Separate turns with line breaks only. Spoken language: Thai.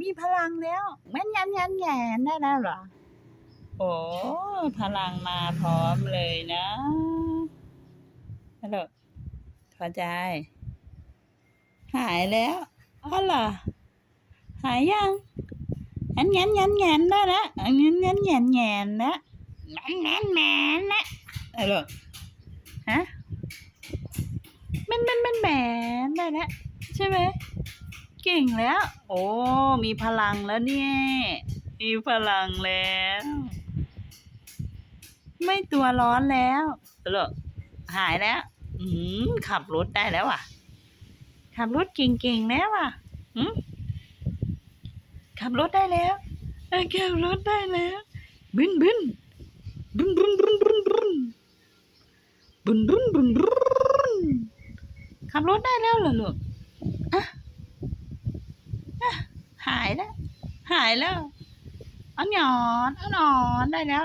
มีพลังแล้วแม่นยันยันแหนได้แล้วเหรอ โอ้พลังมาพร้อมเลยนะฮัลโหลเข้าใจ หายแล้วอ๋อเหรอ หายยังยันยันยันแหนได้แล้วยันยันแหนแหนนะแหนแหนแหนนะฮัลโหลฮะแม่นแม่นแม่นแหนได้แล้วใช่ไหม เก่งแล้ว โอ้ มีพลังแล้วเนี่ย มีพลังแล้ว ไม่ตัวร้อนแล้วเหรอหายแล้ว อืมขับรถได้แล้วอะ ขับรถเก่งๆแล้วอะอืมขับรถได้แล้วขับรถได้แล้วบึนบึนบึนบึนบึนบึนบึนบึนบึนบึนบึนขับรถได้แล้วเหรอลูกอะ หายแล้ว หายแล้ว เอานหยอน เอาหนอนได้แล้ว